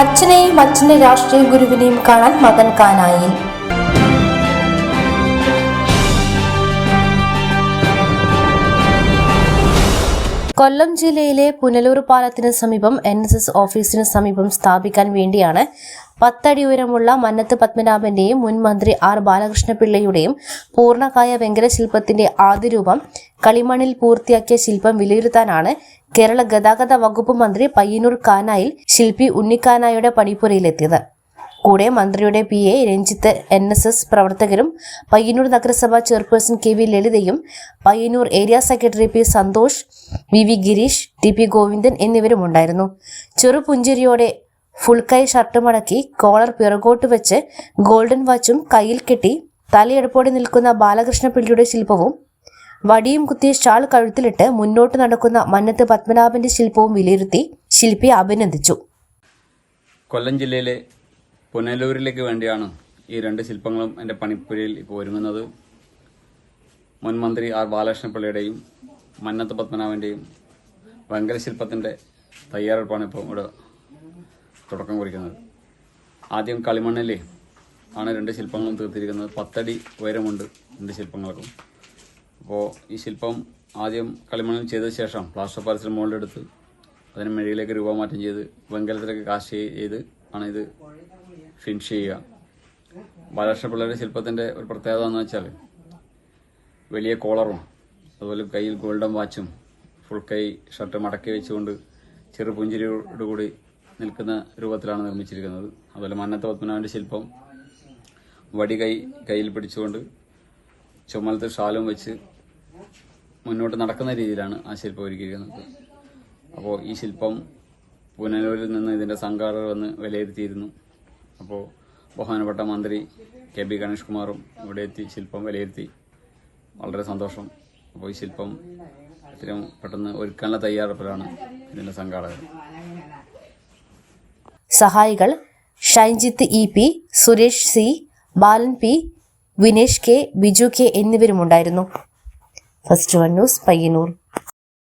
അച്ഛനെയും അച്ഛന്റെ രാഷ്ട്രീയ ഗുരുവിനെയും കാണാൻ മകൻ കാനായിൽ. കൊല്ലം ജില്ലയിലെ പുനലൂർ പാലത്തിന് സമീപം എൻ എസ് എസ് ഓഫീസിന് സമീപം സ്ഥാപിക്കാൻ വേണ്ടിയാണ് പത്തടി ഉയരമുള്ള മന്നത്ത് പത്മനാഭന്റെയും മുൻ മന്ത്രി ആർ ബാലകൃഷ്ണപിള്ളയുടെയും പൂർണകായ വെങ്കര ശില്പത്തിന്റെ ആദ്യ രൂപം കളിമണ്ണിൽ പൂർത്തിയാക്കിയ ശില്പം വിലയിരുത്താനാണ് കേരള ഗതാഗത വകുപ്പ് മന്ത്രി പയ്യന്നൂർ കാനായിൽ ശില്പി ഉണ്ണിക്കാനായുടെ പണിപ്പുരയിലെത്തിയത്. കൂടെ മന്ത്രിയുടെ P A Ranjith N S S പ്രവർത്തകരും പയ്യന്നൂർ നഗരസഭ chairperson K V ലളിതയും Payyanur area secretary P Santhosh V V Girish T P Govindan എന്നിവരും ഉണ്ടായിരുന്നു ചെറുപുഞ്ചിരിയോടെ ഫുൾ കൈ ഷർട്ട് മടക്കി കോളർ പിറകോട്ട് വെച്ച് ഗോൾഡൻ വാച്ചും കയ്യിൽ കെട്ടി തലയെടുപ്പോടെ നിൽക്കുന്ന ബാലകൃഷ്ണ ബാലകൃഷ്ണപിള്ളിയുടെ ശില്പവും വടിയും കുത്തി ഷാൾ കഴുത്തിലിട്ട് മുന്നോട്ട് നടക്കുന്ന മന്നത്ത് പത്മനാഭന്റെ ശില്പവും വിലയിരുത്തി ശില്പിയെ അഭിനന്ദിച്ചു. കൊല്ലം ജില്ലയിലെ പുനലൂരിലേക്ക് വേണ്ടിയാണ് ഈ രണ്ട് ശില്പങ്ങളും എന്റെ പണിപ്പുരയിൽ ഇപ്പോൾ ഒരുങ്ങുന്നത്. മുൻ മന്ത്രി ആർ ബാലകൃഷ്ണപിള്ളയുടെയും മന്നത്ത് പത്മനാഭന്റെയും വെങ്കല ശില്പത്തിന്റെ തയ്യാറെടുപ്പാണ് ഇപ്പോൾ ഇവിടെ തുടക്കം കുറിക്കുന്നത്. ആദ്യം കളിമണ്ണിലെ ആണ് രണ്ട് ശില്പങ്ങളും തീർത്തിരിക്കുന്നത്. പത്തടി ഉയരമുണ്ട് രണ്ട് ശില്പങ്ങൾക്കും. അപ്പോൾ ഈ ശില്പം ആദ്യം കളിമണ്ണിൽ ചെയ്ത ശേഷം പ്ലാസ്റ്റർ പാലസിന് മുകളിലെടുത്ത് അതിന് മെഴിയിലേക്ക് രൂപമാറ്റം ചെയ്ത് വെങ്കലത്തിലേക്ക് കാശ് ചെയ്ത് ആണ് ഇത് ഫിനിഷ് ചെയ്യുക. ബാലകൃഷ്ണപിള്ളയുടെ ശില്പത്തിന്റെ ഒരു പ്രത്യേകത എന്ന് വെച്ചാൽ വലിയ കോളറും അതുപോലെ കയ്യിൽ ഗോൾഡൻ വാച്ചും ഫുൾ കൈ ഷർട്ട് മടക്കി വെച്ചുകൊണ്ട് ചെറു പുഞ്ചിരിയോടുകൂടി നിൽക്കുന്ന രൂപത്തിലാണ് നിർമ്മിച്ചിരിക്കുന്നത്. അതുപോലെ മന്നത്ത് പത്മനാഭന്റെ ശില്പം വടി കൈ കയ്യിൽ പിടിച്ചുകൊണ്ട് ചുമലത്ത് ഷാലും വെച്ച് മുന്നോട്ട് നടക്കുന്ന രീതിയിലാണ് ആ ശില്പം ഒരുക്കിയിരിക്കുന്നത്. അപ്പോൾ ഈ ശില്പം പുനലൂരിൽ നിന്ന് ഇതിന്റെ സംഘാടകർ വന്ന് വിലയിരുത്തിയിരുന്നു. അപ്പോൾ ബഹുമാനപ്പെട്ട മന്ത്രി കെ ബി ഗണേഷ് കുമാറും ഇവിടെ എത്തി ശില്പം വിലയിരുത്തി. വളരെ സന്തോഷം. അപ്പോൾ ഈ ശില്പം ഇത്രയും പെട്ടെന്ന് ഒരുക്കാനുള്ള തയ്യാറെടുപ്പിലാണ് ഇതിന്റെ സംഘാടകർ. സഹായികൾ Shainjith E P Suresh C Balan P Vinesh K Biju K എന്നിവരുമുണ്ടായിരുന്നു. First one news Payyanur.